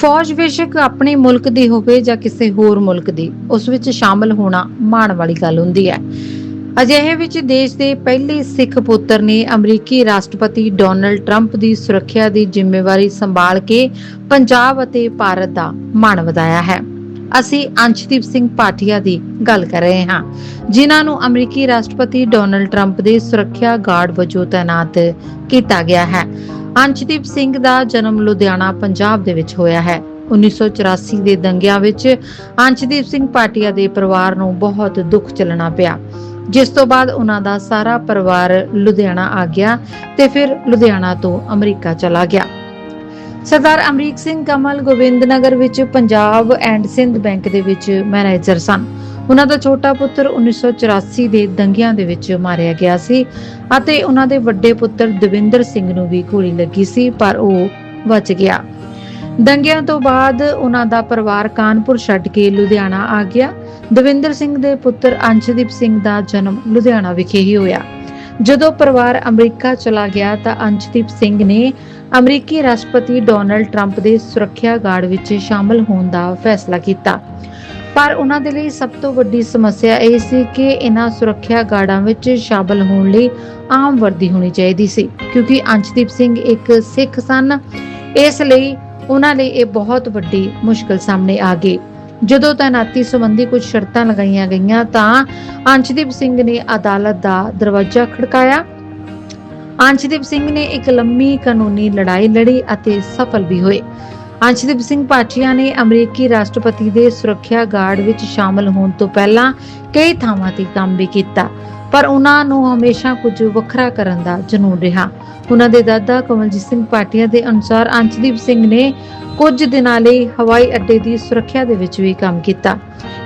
ਫੌਜ ਬੇਸ਼ੱਕ ਆਪਣੇ ਮੁਲਕ ਦੀ ਹੋਵੇ ਜਾਂ ਕਿਸੇ ਹੋਰ ਮੁਲਕ ਦੀ, ਉਸ ਵਿੱਚ ਸ਼ਾਮਲ ਹੋਣਾ ਮਾਣ ਵਾਲੀ ਗੱਲ ਹੁੰਦੀ ਹੈ। ਅਜਿਹੇ ਵਿੱਚ ਦੇਸ਼ ਦੇ ਪਹਿਲੇ ਸਿੱਖ ਪੁੱਤਰ ਨੇ ਅਮਰੀਕੀ ਰਾਸ਼ਟਰਪਤੀ ਡੋਨਲਡ ਟਰੰਪ ਦੀ ਸੁਰੱਖਿਆ ਦੀ ਜ਼ਿੰਮੇਵਾਰੀ ਸੰਭਾਲ ਕੇ ਪੰਜਾਬ ਅਤੇ ਭਾਰਤ ਦਾ ਮਾਣ ਵਧਾਇਆ ਹੈ। ਅਸੀਂ ਅੰਸ਼ਦੀਪ ਸਿੰਘ ਪਾਠੀਆ ਦੀ ਗੱਲ ਕਰ ਰਹੇ ਹਾਂ, ਜਿਨ੍ਹਾਂ ਨੂੰ ਅਮਰੀਕੀ ਰਾਸ਼ਟਰਪਤੀ ਡੋਨਲਡ ਟਰੰਪ ਦੇ ਸੁਰੱਖਿਆ ਗਾਰਡ ਵਜੋਂ ਤਾਇਨਾਤ ਕੀਤਾ ਗਿਆ ਹੈ। ਅੰਸ਼ਦੀਪ ਸਿੰਘ ਦਾ ਜਨਮ ਲੁਧਿਆਣਾ, ਪੰਜਾਬ ਦੇ ਵਿੱਚ ਹੋਇਆ ਹੈ। 1984 ਦੇ ਦੰਗਿਆਂ ਵਿੱਚ ਅੰਸ਼ਦੀਪ ਸਿੰਘ ਪਾਟਿਆ ਦੇ ਪਰਿਵਾਰ ਨੂੰ ਬਹੁਤ ਦੁੱਖ ਚੱਲਣਾ ਪਿਆ। ਜਿਸ ਤੋਂ ਬਾਅਦ ਉਹਨਾਂ ਦਾ ਸਾਰਾ ਪਰਿਵਾਰ ਲੁਧਿਆਣਾ ਆ ਗਿਆ ਤੇ ਫਿਰ ਲੁਧਿਆਣਾ ਤੋਂ ਅਮਰੀਕਾ ਚਲਾ ਗਿਆ। ਸਰਦਾਰ ਅਮਰੀਕ ਸਿੰਘ ਕਮਲ ਗੋਬਿੰਦ ਨਗਰ ਵਿੱਚ ਪੰਜਾਬ ਐਂਡ ਸਿੰਧ ਬੈਂਕ ਦੇ ਵਿੱਚ ਮੈਨੇਜਰ ਸਨ। ਉਹਨਾਂ ਦਾ ਛੋਟਾ ਪੁੱਤਰ 1984 ਦੇ ਦੰਗਿਆਂ ਦੇ ਵਿੱਚ ਮਾਰਿਆ ਗਿਆ ਸੀ ਅਤੇ ਉਹਨਾਂ ਦੇ ਵੱਡੇ ਪੁੱਤਰ ਦਵਿੰਦਰ ਸਿੰਘ ਨੂੰ ਵੀ ਗੋਲੀ ਲੱਗੀ ਸੀ, ਪਰ ਉਹ ਬਚ ਗਿਆ। ਦੰਗਿਆਂ ਤੋਂ ਬਾਅਦ ਉਹਨਾਂ ਦਾ ਪਰਿਵਾਰ ਕਾਨਪੁਰ ਛੱਡ ਕੇ ਲੁਧਿਆਣਾ ਆ ਗਿਆ। ਦਵਿੰਦਰ ਸਿੰਘ ਦੇ ਪੁੱਤਰ ਅੰਸ਼ਦੀਪ ਸਿੰਘ ਦਾ ਜਨਮ ਲੁਧਿਆਣਾ ਵਿਖੇ ਹੀ ਹੋਇਆ। ਜਦੋਂ ਪਰਿਵਾਰ ਅਮਰੀਕਾ ਚਲਾ ਗਿਆ ਤਾਂ ਅੰਸ਼ਦੀਪ ਸਿੰਘ ਨੇ ਅਮਰੀਕੀ ਰਾਸ਼ਟਰਪਤੀ ਡੋਨਲਡ ਟਰੰਪ ਦੇ ਸੁਰੱਖਿਆ ਗਾਰਡ ਵਿੱਚ ਸ਼ਾਮਲ ਹੋਣ ਦਾ ਫੈਸਲਾ ਕੀਤਾ। ਪਰ ਉਹਨਾਂ ਦੇ ਲਈ ਸਭ ਤੋਂ ਵੱਡੀ ਸਮੱਸਿਆ ਇਹ ਸੀ ਕਿ ਇਹਨਾਂ ਸੁਰੱਖਿਆ ਗਾਰਡਾਂ ਵਿੱਚ ਸ਼ਾਮਲ ਹੋਣ ਲਈ ਆਮ ਵਰਦੀ ਹੋਣੀ ਚਾਹੀਦੀ ਸੀ, ਕਿਉਂਕਿ ਅੰਸ਼ਦੀਪ ਸਿੰਘ ਇੱਕ ਸਿੱਖ ਸਨ। ਇਸ ਲਈ ਉਹਨਾਂ ਲਈ ਇਹ ਬਹੁਤ ਵੱਡੀ ਮੁਸ਼ਕਲ ਸਾਹਮਣੇ ਆ ਗਈ। ਜਦੋਂ ਤਾਇਨਾਤੀ ਸੰਬੰਧੀ ਕੁਝ ਸ਼ਰਤਾਂ ਲਗਾਈਆਂ ਗਈਆਂ ਤਾਂ ਅੰਸ਼ਦੀਪ ਸਿੰਘ ਨੇ ਅਦਾਲਤ ਦਾ ਦਰਵਾਜ਼ਾ ਖੜਕਾਇਆ। ਅੰਸ਼ਦੀਪ ਸਿੰਘ ਨੇ ਇੱਕ ਲੰਮੀ ਕਾਨੂੰਨੀ ਲੜਾਈ ਲੜੀ ਅਤੇ ਸਫਲ ਵੀ ਹੋਏ। ਅੰਸ਼ਦੀਪ ਸਿੰਘ ਪਾਠੀਆ ਨੇ ਅਮਰੀਕੀ ਰਾਸ਼ਟਰਪਤੀ ਦੇ ਸੁਰੱਖਿਆ ਗਾਰਡ ਵਿੱਚ ਸ਼ਾਮਲ ਹੋਣ ਤੋਂ ਪਹਿਲਾਂ ਕਈ ਥਾਵਾਂ ਤੇ ਕੰਮ ਵੀ ਕੀਤਾ, ਪਰ ਉਹਨਾਂ ਨੂੰ ਹਮੇਸ਼ਾ ਕੁਝ ਵੱਖਰਾ ਕਰਨ ਦਾ ਜਨੂਨ ਰਿਹਾ। ਉਹਨਾਂ ਦੇ ਦਾਦਾ ਕਮਲਜੀਤ ਸਿੰਘ ਪਾਟਿਆ ਦੇ ਅਨੁਸਾਰ ਅੰਸ਼ਦੀਪ ਸਿੰਘ ਨੇ ਕੁਝ ਦਿਨਾਂ ਲਈ ਹਵਾਈ ਅੱਡੇ ਦੀ ਸੁਰੱਖਿਆ ਦੇ ਵਿੱਚ ਵੀ ਕੰਮ ਕੀਤਾ।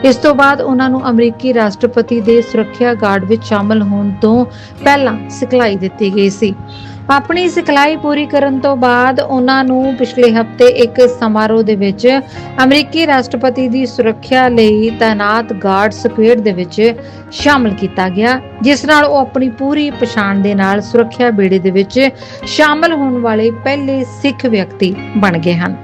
ਇਸ ਤੋਂ ਬਾਅਦ ਉਹਨਾਂ ਨੂੰ ਅਮਰੀਕੀ ਰਾਸ਼ਟਰਪਤੀ ਦੇ ਸੁਰੱਖਿਆ ਗਾਰਡ ਵਿੱਚ ਸ਼ਾਮਲ ਹੋਣ ਤੋਂ ਪਹਿਲਾਂ ਸਿਖਲਾਈ ਦਿੱਤੀ ਗਈ ਸੀ। ਆਪਣੀ ਸਿਖਲਾਈ ਪੂਰੀ ਕਰਨ ਤੋਂ ਬਾਅਦ ਉਹਨਾਂ ਨੂੰ ਪਿਛਲੇ ਹਫ਼ਤੇ ਇੱਕ ਸਮਾਰੋਹ ਦੇ ਵਿੱਚ ਅਮਰੀਕੀ ਰਾਸ਼ਟਰਪਤੀ ਦੀ ਸੁਰੱਖਿਆ ਲਈ ਤਾਇਨਾਤ ਗਾਰਡ ਸਕੁਐਡ ਦੇ ਵਿੱਚ ਸ਼ਾਮਲ ਕੀਤਾ ਗਿਆ, ਜਿਸ ਨਾਲ ਉਹ ਆਪਣੀ ਪੂਰੀ ਪਛਾਣ ਦੇ ਨਾਲ ਸੁਰੱਖਿਆ ਬੇੜੇ ਦੇ ਵਿੱਚ ਸ਼ਾਮਲ ਹੋਣ ਵਾਲੇ ਪਹਿਲੇ ਸਿੱਖ ਵਿਅਕਤੀ ਬਣ ਗਏ ਹਨ।